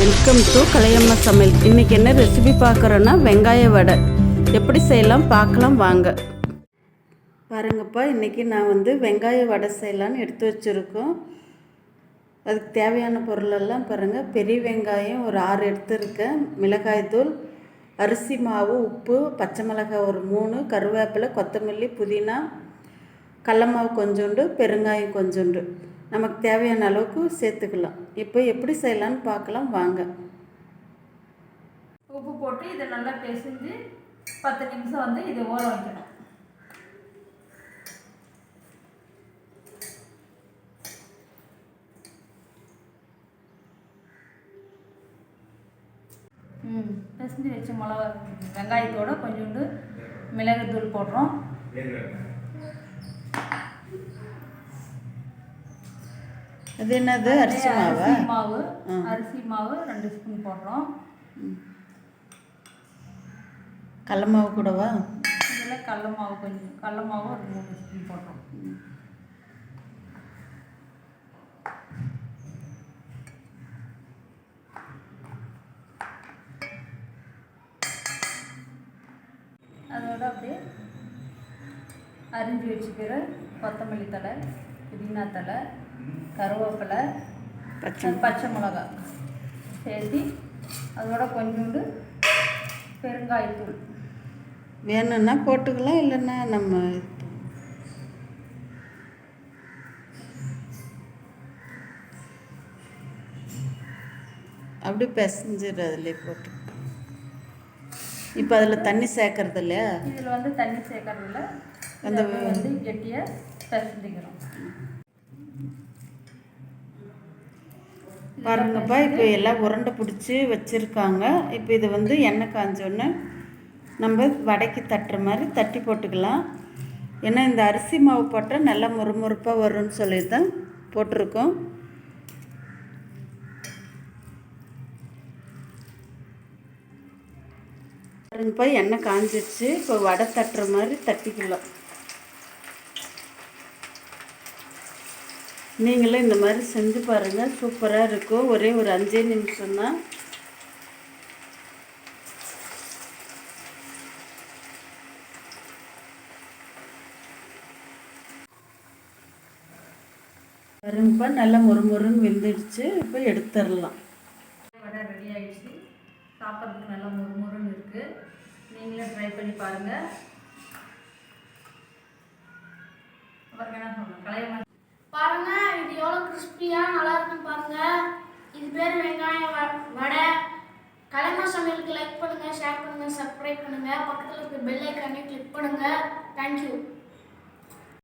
Welcome to கலையம்மா சமையல் இன்றைக்கி என்ன ரெசிபி பார்க்குறோன்னா வெங்காய வடை. எப்படி செய்யலாம் பார்க்கலாம் வாங்க. பாருங்கப்பா இன்றைக்கி நான் வந்து வெங்காய வடை செய்யலான்னு எடுத்து வச்சுருக்கோம். அதுக்கு தேவையான பொருளெல்லாம் பாருங்கள் பெரிய வெங்காயம் ஒரு ஆறு எடுத்துருக்கேன். மிளகாய்த்தூள் அரிசி மாவு உப்பு பச்சை மிளகாய் ஒரு மூணு கருவேப்பிலை கொத்தமல்லி புதினா கடல மாவு கொஞ்சோண்டு பெருங்காயம் கொஞ்சோண்டு. நமக்கு தேவையான அளவுக்கு சேர்த்துக்கலாம். இப்போ எப்படி செய்யலான்னு பார்க்கலாம். வாங்க. உப்பு போட்டு இதை நல்லா பிசைஞ்சு பத்து நிமிஷம் வந்து இதை ஊற வைக்கணும். ம் பிசைஞ்சு வச்ச மிளகா வெங்காயத்தோடு கொஞ்சோண்டு மிளகுத்தூள் போடுறோம். அது என்னது? அரிசி மாவா? அரிசி மாவு அரிசி மாவு ரெண்டு ஸ்பூன் போடுறோம். கடல மாவு கூடவா? இதில் கடல மாவு கொஞ்சம் கடல மாவு ஒரு மூணு ஸ்பூன் போடுறோம். அதோட அப்படியே அரிஞ்சு வச்சுக்கிற கொத்தமல்லி தழை புதினா தழை கருவேப்பிலை பச்சை பச்சை மிளகா சேர்த்து அதோட கொஞ்சோண்டு பெருங்காயத்தூள். வேணும்னா போட்டுக்கலாம் இல்லைன்னா நம்ம அப்படி பிசைஞ்சிடு அதில் போட்டு இப்போ அதில் தண்ணி சேர்க்கறது இல்லையா? இதில் வந்து தண்ணி சேர்க்கறதில்ல அந்த அந்த வந்து கெட்டியாக பிசைஞ்சிக்கிறோம். பாருங்கப்பா இப்போ எல்லாம் உருண்டை பிடிச்சி வச்சுருக்காங்க. இப்போ இது வந்து எண்ணெய் காஞ்சோன்னு நம்ம வடைக்கு தட்டுற மாதிரி தட்டி போட்டுக்கலாம். ஏன்னா இந்த அரிசி மாவு போட்டால் நல்லா முறுமுறுப்பாக வரும்னு சொல்லி தான் போட்டிருக்கோம். பாருங்கப்பா எண்ணெய் காஞ்சிடுச்சு இப்போ வடை தட்டுற மாதிரி தட்டிக்கலாம். நீங்களும் இந்த மாதிரி செஞ்சு பாருங்கள் சூப்பராக இருக்கும். ஒரே ஒரு அஞ்சே நிமிஷம்தான் வரும்பா நல்லா முறுமுறுன்னு வெந்துடுச்சு. இப்போ எடுத்துடலாம். வடை ரெடி ஆகிடுச்சு சாப்பிட்றதுக்கு நல்லா முறுமுறுன்னு இருக்குது நீங்களே ட்ரை பண்ணி பாருங்கள் அப்புறம் என்ன சொல்லணும் கலையமா பாருங்க இது எவ்வளோ கிறிஸ்பியாக நல்லா இருக்குன்னு பாருங்க. இது பேர் வெங்காயம் வடை. கலைமா சமையலுக்கு லைக் பண்ணுங்க ஷேர் பண்ணுங்க சப்ஸ்கிரைப் பண்ணுங்க. பக்கத்தில் இருக்க பெல் ஐக்கானே கிளிக் பண்ணுங்க. தேங்க்யூ